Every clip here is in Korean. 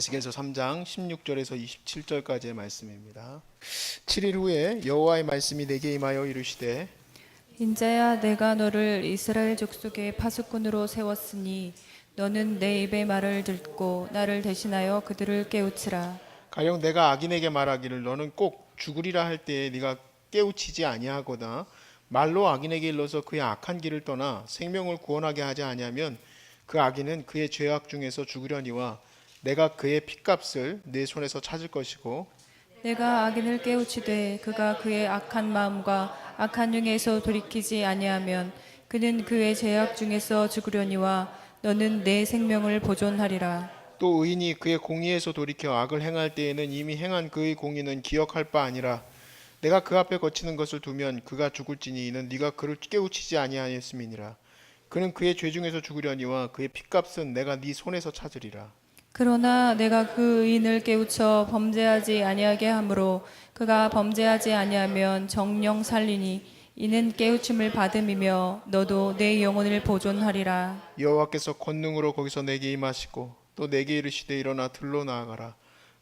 에스겔서 3장 16절에서 27절까지의 말씀입니다. 7일 후에 여호와의 말씀이 내게 임하여 이르시되 인자야 내가 너를 이스라엘 족속의 파수꾼으로 세웠으니 너는 내 입의 말을 듣고 나를 대신하여 그들을 깨우치라 가령 내가 악인에게 말하기를 너는 꼭 죽으리라 할 때에 네가 깨우치지 아니하거나 말로 악인에게 일러서 그의 악한 길을 떠나 생명을 구원하게 하지 아니하면 그 악인은 그의 죄악 중에서 죽으려니와 내가 그의 핏값을 내 손에서 찾을 것이고 내가 악인을 깨우치되 그가 그의 악한 마음과 악한 중에서 돌이키지 아니하면 그는 그의 죄악 중에서 죽으려니와 너는 내 생명을 보존하리라. 또 의인이 그의 공의에서 돌이켜 악을 행할 때에는 이미 행한 그의 공의는 기억할 바 아니라 내가 그 앞에 거치는 것을 두면 그가 죽을지니 이는 네가 그를 깨우치지 아니하였음이니라. 그는 그의 죄 중에서 죽으려니와 그의 핏값은 내가 네 손에서 찾으리라 그러나 내가 그 의인을 깨우쳐 범죄하지 아니하게 하므로 그가 범죄하지 아니하면 정령 살리니 이는 깨우침을 받음이며 너도 내 영혼을 보존하리라. 여호와께서 권능으로 거기서 내게 임하시고 또 내게 이르시되 일어나 들로 나아가라.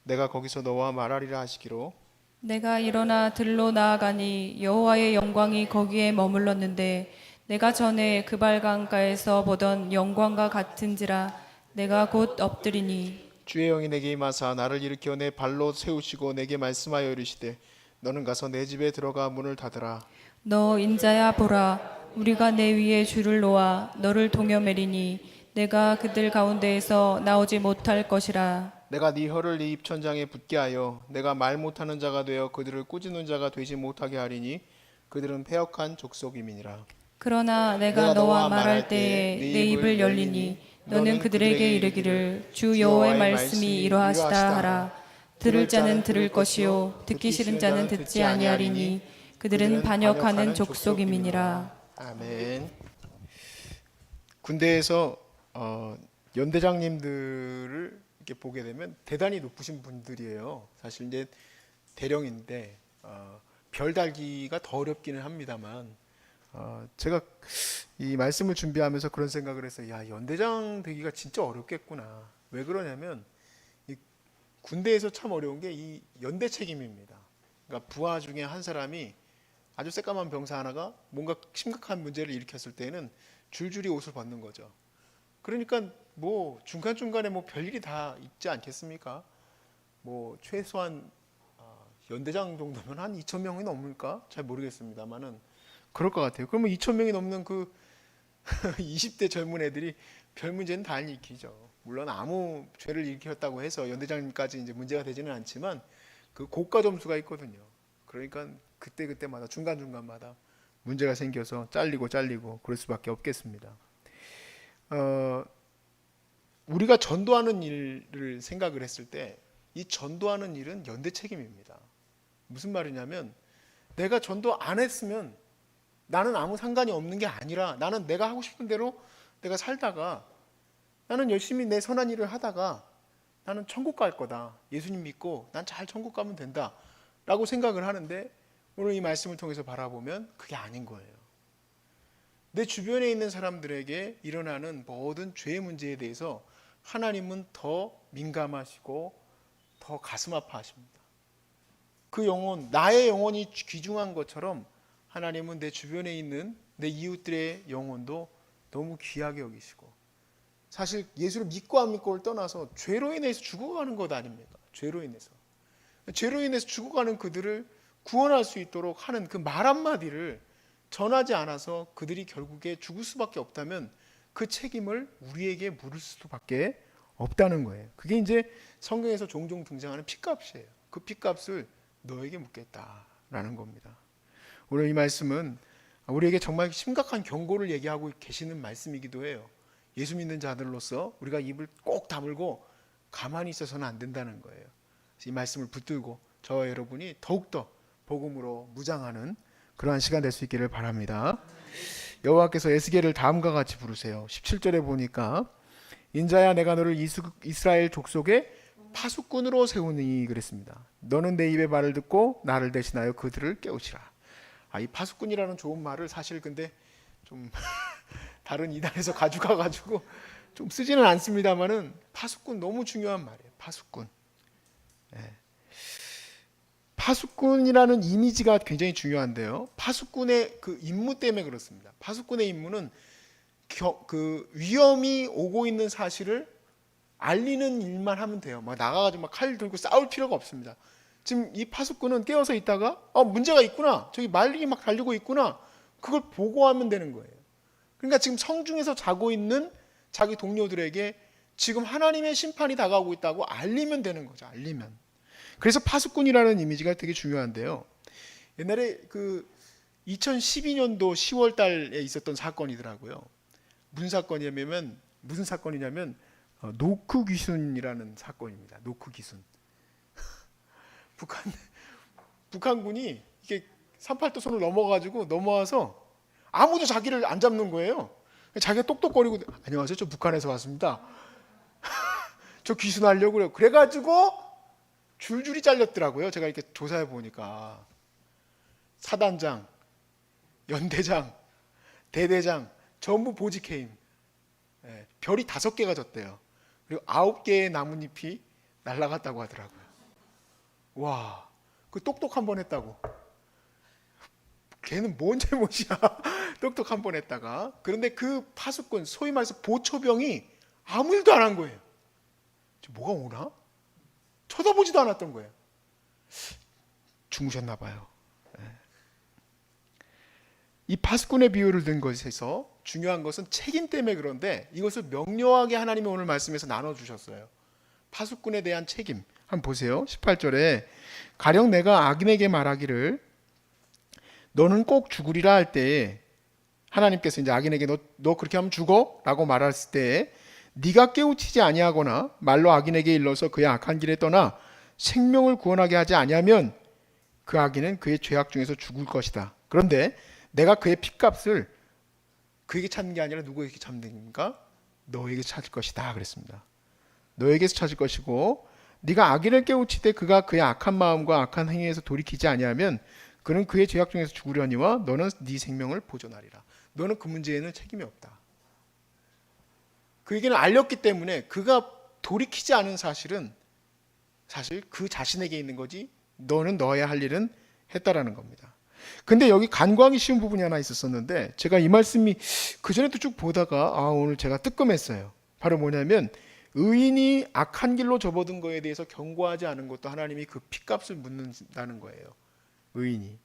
내가 거기서 너와 말하리라 하시기로. 내가 일어나 들로 나아가니 여호와의 영광이 거기에 머물렀는데 내가 전에 그발강가에서 보던 영광과 같은지라 내가 곧 엎드리니 주의 영이 내게 임하사 나를 일으켜 내 발로 세우시고 내게 말씀하여 이르시되 너는 가서 내 집에 들어가 문을 닫으라. 너 인자야 보라. 우리가 내 위에 줄을 놓아 너를 동여매리니 내가 그들 가운데에서 나오지 못할 것이라. 내가 네 혀를 네 입천장에 붙게 하여 내가 말 못하는 자가 되어 그들을 꾸짖는 자가 되지 못하게 하리니 그들은 패역한 족속임이니라. 그러나 내가 너와 말할 때에 내 입을 열리니 너는 그들에게 이르기를 주 여호와의 말씀이 이러하시다 하라. 들을 자는 들을 것이요. 듣기 싫은 자는 듣지 아니하리니 그들은 반역하는 족속임이니라 아멘. 군대에서 어, 연대장님들을 이렇게 보게 되면 대단히 높으신 분들이에요. 사실 이제 대령인데 어, 별 달기가 더 어렵기는 합니다만 어, 제가 이 말씀을 준비하면서 그런 생각을 해서 야 연대장 되기가 진짜 어렵겠구나. 왜 그러냐면 이 군대에서 참 어려운 게 이 연대 책임입니다. 그러니까 부하 중에 한 사람이 아주 새까만 병사 하나가 뭔가 심각한 문제를 일으켰을 때는 줄줄이 옷을 벗는 거죠. 그러니까 뭐 중간 중간에 뭐 별일이 다 있지 않겠습니까? 뭐 최소한 아, 연대장 정도면 한 2천 명이 넘을까? 잘 모르겠습니다만은 그럴 것 같아요. 그러면 2천 명이 넘는 그 20대 젊은 애들이 별 문제는 다안 일으키죠. 물론 아무 죄를 일으켰다고 해서 연대장님까지 이제 문제가 되지는 않지만 그 고가 점수가 있거든요. 그러니까 그때 그때마다 중간 중간마다 문제가 생겨서 잘리고 잘리고 그럴 수밖에 없겠습니다. 어, 우리가 전도하는 일을 생각을 했을 때 이 전도하는 일은 연대 책임입니다. 무슨 말이냐면 내가 전도 안 했으면 나는 아무 상관이 없는 게 아니라 나는 내가 하고 싶은 대로 내가 살다가 나는 열심히 내 선한 일을 하다가 나는 천국 갈 거다. 예수님 믿고 난 잘 천국 가면 된다. 라고 생각을 하는데 오늘 이 말씀을 통해서 바라보면 그게 아닌 거예요. 내 주변에 있는 사람들에게 일어나는 모든 죄의 문제에 대해서 하나님은 더 민감하시고 더 가슴 아파하십니다. 그 영혼, 나의 영혼이 귀중한 것처럼 하나님은 내 주변에 있는 내 이웃들의 영혼도 너무 귀하게 여기시고 사실 예수를 믿고 안 믿고를 떠나서 죄로 인해서 죽어가는 것 아닙니까? 죄로 인해서. 죄로 인해서 죽어가는 그들을 구원할 수 있도록 하는 그 말 한마디를 전하지 않아서 그들이 결국에 죽을 수밖에 없다면 그 책임을 우리에게 물을 수밖에 없다는 거예요. 그게 이제 성경에서 종종 등장하는 핏값이에요. 그 핏값을 너에게 묻겠다라는 겁니다. 오늘 이 말씀은 우리에게 정말 심각한 경고를 얘기하고 계시는 말씀이기도 해요. 예수 믿는 자들로서 우리가 입을 꼭 다물고 가만히 있어서는 안 된다는 거예요. 이 말씀을 붙들고 저와 여러분이 더욱더 복음으로 무장하는 그러한 시간 될 수 있기를 바랍니다. 여호와께서 에스겔을 다음과 같이 부르세요. 17절에 보니까 인자야 내가 너를 이스, 이스라엘 족속의 파수꾼으로 세우니 그랬습니다. 너는 내 입의 말을 듣고 나를 대신하여 그들을 깨우치라. 아, 이 파수꾼이라는 좋은 말을 사실 근데 좀 다른 이단에서 가져가 가지고 좀 쓰지는 않습니다만은 파수꾼 너무 중요한 말이에요. 파수꾼. 예. 파수꾼이라는 이미지가 굉장히 중요한데요. 파수꾼의 그 임무 때문에 그렇습니다. 파수꾼의 임무는 겨- 그 위험이 오고 있는 사실을 알리는 일만 하면 돼요. 막 나가가지고 막 칼 들고 싸울 필요가 없습니다. 지금 이 파수꾼은 깨어서 있다가 아 문제가 있구나 저기 말이 막 달리고 있구나 그걸 보고하면 되는 거예요. 그러니까 지금 성중에서 자고 있는 자기 동료들에게 지금 하나님의 심판이 다가오고 있다고 알리면 되는 거죠. 알리면. 그래서 파수꾼이라는 이미지가 되게 중요한데요. 옛날에 그 2012년도 10월 달에 있었던 사건이더라고요. 무슨 사건이냐면 무슨 사건이냐면 어, 노크 귀순이라는 사건입니다. 노크 귀순. 북한 북한군이 이게 38도 선을 넘어가지고 넘어와서 아무도 자기를 안 잡는 거예요. 자기가 똑똑거리고 안녕하세요. 저 북한에서 왔습니다. 저 귀순하려고 그래요. 그래가지고 줄줄이 잘렸더라고요. 제가 이렇게 조사해 보니까 사단장, 연대장, 대대장 전부 보직해임. 예, 별이 다섯 개가 졌대요. 그리고 아홉 개의 나뭇잎이 날아갔다고 하더라고요. 와, 그 똑똑 한 번 했다고. 걔는 뭔 잘못이야? 똑똑 한 번 했다가. 그런데 그 파수꾼, 소위 말해서 보초병이 아무 일도 안 한 거예요. 저 뭐가 오나? 쳐다보지도 않았던 거예요. 주무셨나 봐요. 예. 이 파수꾼의 비유를 든 것에서 중요한 것은 책임 때문에 그런데 이것을 명료하게 하나님이 오늘 말씀에서 나눠 주셨어요. 파수꾼에 대한 책임. 한번 보세요. 18절에 가령 내가 악인에게 말하기를 너는 꼭 죽으리라 할 때에 하나님께서 이제 악인에게 너, 너 그렇게 하면 죽어라고 말했을 때에 네가 깨우치지 아니하거나 말로 악인에게 일러서 그의 악한 길에 떠나 생명을 구원하게 하지 아니하면 그 악인은 그의 죄악 중에서 죽을 것이다. 그런데 내가 그의 핏값을 그에게 찾는 게 아니라 누구에게 찾는가? 너에게 찾을 것이다 그랬습니다. 너에게서 찾을 것이고 네가 악인을 깨우치되 그가 그의 악한 마음과 악한 행위에서 돌이키지 아니하면 그는 그의 죄악 중에서 죽으려니와 너는 네 생명을 보존하리라. 너는 그 문제에는 책임이 없다. 그에게는 알렸기 때문에 그가 돌이키지 않은 사실은 사실 그 자신에게 있는 거지 너는 너야 할 일은 했다라는 겁니다. 근데 여기 간과하기 쉬운 부분이 하나 있었었는데 제가 이 말씀이 그 전에도 쭉 보다가 아 오늘 제가 뜨끔했어요. 바로 뭐냐면 의인이 악한 길로 접어든 거에 대해서 경고하지 않은 것도 하나님이 그 피값을 묻는다는 거예요. 의인이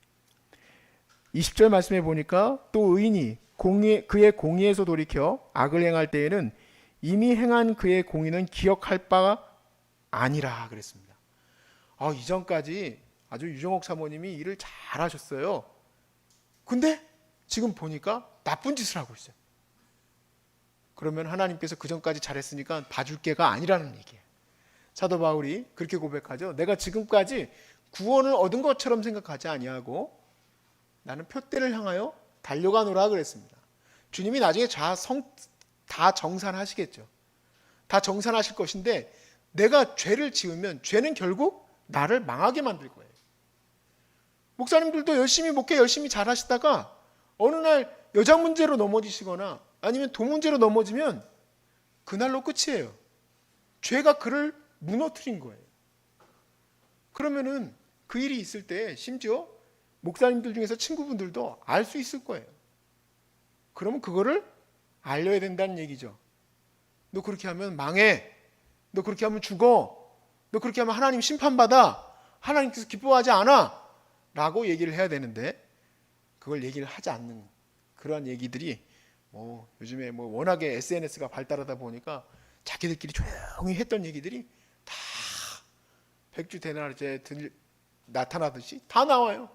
20절 말씀해 보니까 또 의인이 공의, 그의 공의에서 돌이켜 악을 행할 때에는 이미 행한 그의 공의는 기억할 바가 아니라 그랬습니다. 아, 이전까지 아주 유정옥 사모님이 일을 잘 하셨어요. 근데 지금 보니까 나쁜 짓을 하고 있어요. 그러면 하나님께서 그 전까지 잘했으니까 봐줄 게가 아니라는 얘기예요. 사도 바울이 그렇게 고백하죠. 내가 지금까지 구원을 얻은 것처럼 생각하지 아니하고 나는 표대를 향하여 달려가노라 그랬습니다. 주님이 나중에 다, 정산하시겠죠. 다 정산하실 것인데 내가 죄를 지으면 죄는 결국 나를 망하게 만들 거예요. 목사님들도 열심히 목회 열심히 잘 하시다가 어느 날 여자 문제로 넘어지시거나 아니면 돈 문제로 넘어지면 그날로 끝이에요. 죄가 그를 무너뜨린 거예요. 그러면은 그 일이 있을 때 심지어 목사님들 중에서 친구분들도 알 수 있을 거예요. 그러면 그거를 알려야 된다는 얘기죠. 너 그렇게 하면 망해. 너 그렇게 하면 죽어. 너 그렇게 하면 하나님 심판받아. 하나님께서 기뻐하지 않아. 라고 얘기를 해야 되는데 그걸 얘기를 하지 않는 그러한 얘기들이 뭐 요즘에 뭐 워낙에 SNS가 발달하다 보니까 자기들끼리 조용히 했던 얘기들이 다 백주 대낮에 들 나타나듯이 다 나와요.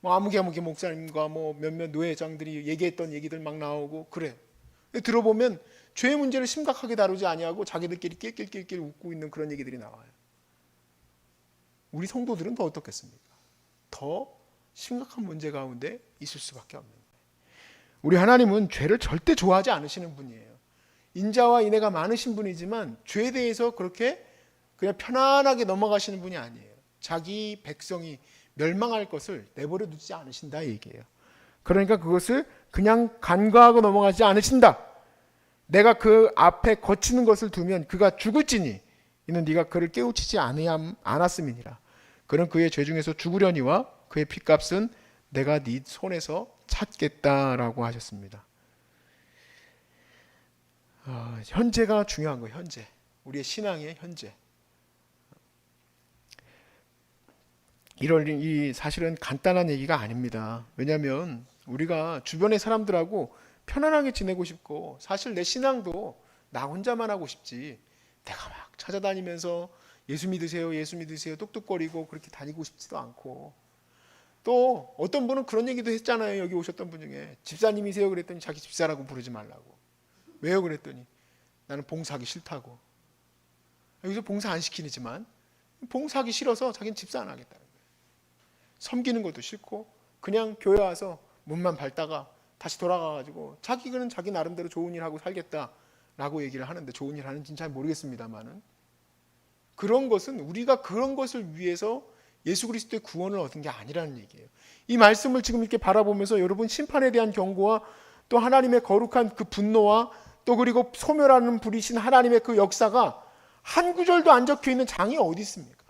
뭐 아무개 아무개 목사님과 뭐 몇몇 노회장들이 얘기했던 얘기들 막 나오고 그래. 들어보면 죄의 문제를 심각하게 다루지 아니하고 자기들끼리 낄낄낄낄 웃고 있는 그런 얘기들이 나와요. 우리 성도들은 더 어떻겠습니까? 더 심각한 문제 가운데 있을 수밖에 없는. 우리 하나님은 죄를 절대 좋아하지 않으시는 분이에요. 인자와 인애가 많으신 분이지만 죄에 대해서 그렇게 그냥 편안하게 넘어가시는 분이 아니에요. 자기 백성이 멸망할 것을 내버려 두지 않으신다 이 얘기예요. 그러니까 그것을 그냥 간과하고 넘어가지 않으신다. 내가 그 앞에 거치는 것을 두면 그가 죽을지니 이는 네가 그를 깨우치지 않았음이니라. 그는 그의 죄 중에서 죽으려니와 그의 피값은 내가 네 손에서 찾겠다라고 하셨습니다. 아, 현재가 중요한 거예요. 현재 우리의 신앙의 현재. 이럴 이 사실은 간단한 얘기가 아닙니다. 왜냐하면 우리가 주변의 사람들하고 편안하게 지내고 싶고 사실 내 신앙도 나 혼자만 하고 싶지 내가 막 찾아다니면서 예수 믿으세요 예수 믿으세요 뚝뚝거리고 그렇게 다니고 싶지도 않고 또 어떤 분은 그런 얘기도 했잖아요. 여기 오셨던 분 중에. 집사님이세요? 그랬더니 자기 집사라고 부르지 말라고. 왜요? 그랬더니 나는 봉사하기 싫다고. 여기서 봉사 안 시키지만 봉사하기 싫어서 자기는 집사 안 하겠다는 거예요. 섬기는 것도 싫고 그냥 교회 와서 문만 밟다가 다시 돌아가 가지고 자기는 자기 나름대로 좋은 일 하고 살겠다라고 얘기를 하는데 좋은 일 하는지는 잘 모르겠습니다만은 그런 것은 우리가 그런 것을 위해서 예수 그리스도의 구원을 얻은 게 아니라는 얘기예요. 이 말씀을 지금 이렇게 바라보면서 여러분 심판에 대한 경고와 또 하나님의 거룩한 그 분노와 또 그리고 소멸하는 불이신 하나님의 그 역사가 한 구절도 안 적혀 있는 장이 어디 있습니까?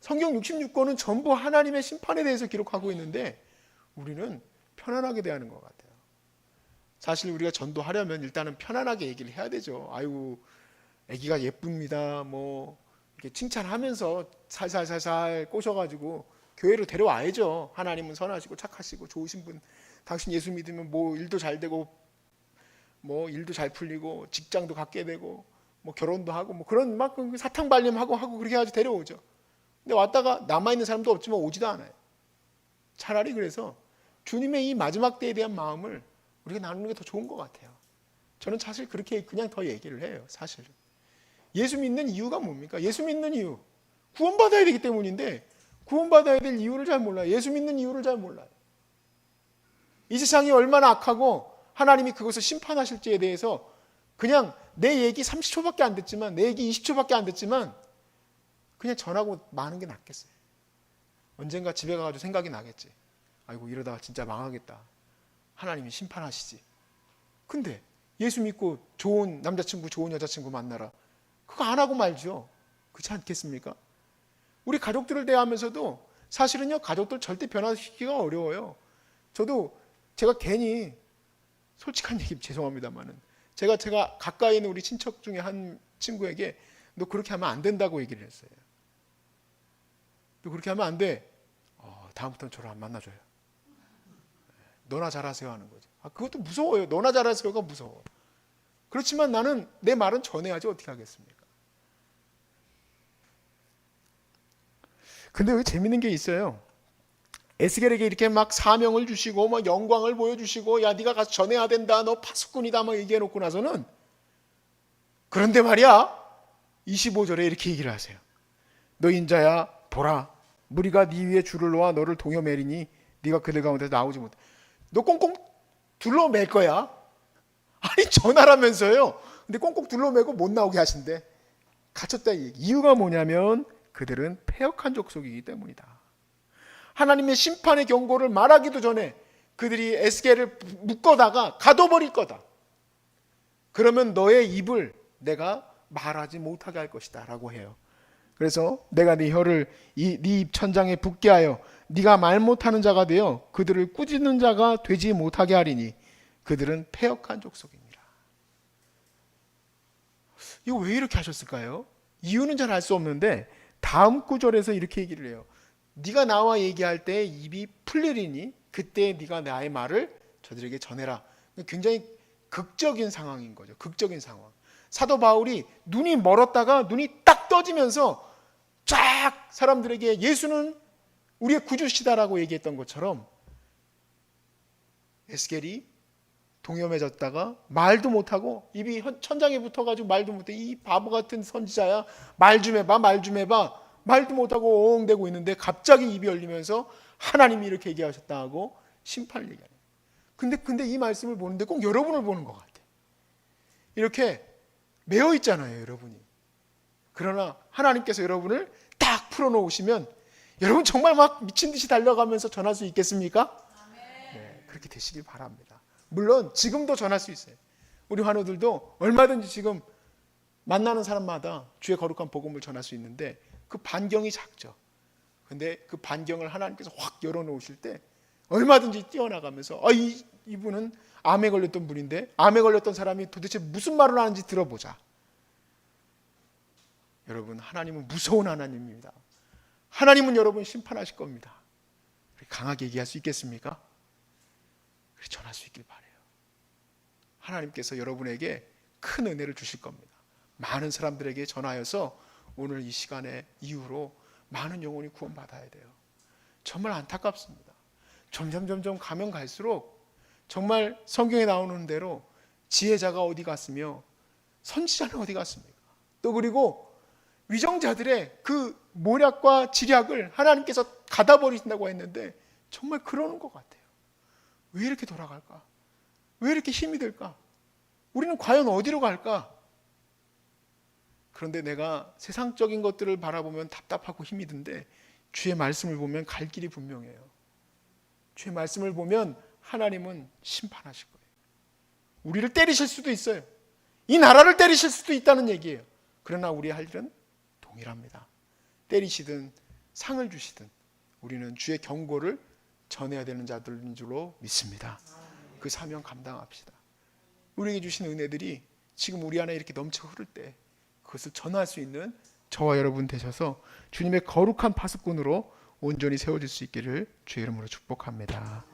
성경 66권은 전부 하나님의 심판에 대해서 기록하고 있는데 우리는 편안하게 대하는 것 같아요. 사실 우리가 전도하려면 일단은 편안하게 얘기를 해야 되죠. 아유, 아기가 예쁩니다. 뭐 칭찬하면서 살살살살 꼬셔가지고 교회로 데려와야죠. 하나님은 선하시고 착하시고 좋으신 분. 당신 예수 믿으면 뭐 일도 잘 되고 뭐 일도 잘 풀리고 직장도 갖게 되고 뭐 결혼도 하고 뭐 그런 막 사탕 발림하고 하고 그렇게 해가지고 데려오죠. 근데 왔다가 남아 있는 사람도 없지만 오지도 않아요. 차라리 그래서 주님의 이 마지막 때에 대한 마음을 우리가 나누는 게 더 좋은 것 같아요. 저는 사실 그렇게 그냥 더 얘기를 해요. 사실은. 예수 믿는 이유가 뭡니까? 예수 믿는 이유. 구원받아야 되기 때문인데 구원받아야 될 이유를 잘 몰라요. 예수 믿는 이유를 잘 몰라요. 이 세상이 얼마나 악하고 하나님이 그것을 심판하실지에 대해서 그냥 내 얘기 30초밖에 안 됐지만 내 얘기 20초밖에 안 됐지만 그냥 전하고 마는 게 낫겠어요. 언젠가 집에 가가지고 생각이 나겠지. 아이고 이러다가 진짜 망하겠다. 하나님이 심판하시지. 근데 예수 믿고 좋은 남자친구, 좋은 여자친구 만나라. 그거 안 하고 말죠. 그렇지 않겠습니까? 우리 가족들을 대하면서도 사실은요 가족들 절대 변화시키기가 어려워요. 저도 제가 괜히 솔직한 얘기 죄송합니다만은 제가 제가 가까이 있는 우리 친척 중에 한 친구에게 너 그렇게 하면 안 된다고 얘기를 했어요. 너 그렇게 하면 안 돼. 어, 다음부터는 저를 안 만나줘요. 너나 잘하세요 하는 거죠. 아, 그것도 무서워요. 너나 잘하세요가 무서워. 그렇지만 나는 내 말은 전해야지 어떻게 하겠습니까? 근데 왜 재밌는 게 있어요. 에스겔에게 이렇게 막 사명을 주시고 막 영광을 보여주시고 야 네가 가서 전해야 된다 너 파수꾼이다 막 얘기해 놓고 나서는 그런데 말이야 25절에 이렇게 얘기를 하세요. 너 인자야 보라 무리가 네 위에 줄을 놓아 너를 동여매리니 네가 그들 가운데서 나오지 못해. 너 꽁꽁 둘러맬 거야. 아니 전화라면서요. 근데 꽁꽁 둘러매고 못 나오게 하신대. 갇혔다. 이유가 뭐냐면 그들은 폐역한 족속이기 때문이다. 하나님의 심판의 경고를 말하기도 전에 그들이 에스겔을 묶어다가 가둬버릴 거다. 그러면 너의 입을 내가 말하지 못하게 할 것이다 라고 해요. 그래서 내가 네 혀를 네입 천장에 붙게 하여 네가 말 못하는 자가 되어 그들을 꾸짖는 자가 되지 못하게 하리니 그들은 폐역한 족속입니다. 이거 왜 이렇게 하셨을까요? 이유는 잘 알 수 없는데 다음 구절에서 이렇게 얘기를 해요. 네가 나와 얘기할 때 입이 풀리리니 그때 네가 나의 말을 저들에게 전해라. 굉장히 극적인 상황인 거죠. 극적인 상황. 사도 바울이 눈이 멀었다가 눈이 딱 떠지면서 쫙 사람들에게 예수는 우리의 구주시다라고 얘기했던 것처럼 에스겔이 동염해졌다가 말도 못하고 입이 천장에 붙어가지고 말도 못해. 이 바보 같은 선지자야. 말 좀 해봐 말 좀 해봐. 말도 못하고 엉대고 있는데 갑자기 입이 열리면서 하나님이 이렇게 얘기하셨다 하고 심판을 얘기하는 근데 근데 이 말씀을 보는데 꼭 여러분을 보는 것 같아. 이렇게 매여 있잖아요 여러분이. 그러나 하나님께서 여러분을 딱 풀어놓으시면 여러분 정말 막 미친 듯이 달려가면서 전할 수 있겠습니까? 네, 그렇게 되시길 바랍니다. 물론 지금도 전할 수 있어요. 우리 환우들도 얼마든지 지금 만나는 사람마다 주의 거룩한 복음을 전할 수 있는데 그 반경이 작죠. 근데 그 반경을 하나님께서 확 열어놓으실 때 얼마든지 뛰어나가면서 아, 이, 이분은 암에 걸렸던 분인데 암에 걸렸던 사람이 도대체 무슨 말을 하는지 들어보자. 여러분 하나님은 무서운 하나님입니다. 하나님은 여러분 심판하실 겁니다. 강하게 얘기할 수 있겠습니까? 전할 수 있길 바래요. 하나님께서 여러분에게 큰 은혜를 주실 겁니다. 많은 사람들에게 전하여서 오늘 이 시간의 이후로 많은 영혼이 구원받아야 돼요. 정말 안타깝습니다. 점점 점점 가면 갈수록 정말 성경에 나오는 대로 지혜자가 어디 갔으며 선지자는 어디 갔습니까? 또 그리고 위정자들의 그 모략과 지략을 하나님께서 가다 버리신다고 했는데 정말 그러는 것 같아요. 왜 이렇게 돌아갈까? 왜 이렇게 힘이 들까? 우리는 과연 어디로 갈까? 그런데 내가 세상적인 것들을 바라보면 답답하고 힘이 든데 주의 말씀을 보면 갈 길이 분명해요. 주의 말씀을 보면 하나님은 심판하실 거예요. 우리를 때리실 수도 있어요. 이 나라를 때리실 수도 있다는 얘기예요. 그러나 우리 할 일은 동일합니다. 때리시든 상을 주시든 우리는 주의 경고를 전해야 되는 자들인 줄로 믿습니다. 그 사명 감당합시다. 우리에게 주신 은혜들이 지금 우리 안에 이렇게 넘쳐 흐를 때 그것을 전할 수 있는 저와 여러분 되셔서 주님의 거룩한 파수꾼으로 온전히 세워질 수 있기를 주의 이름으로 축복합니다.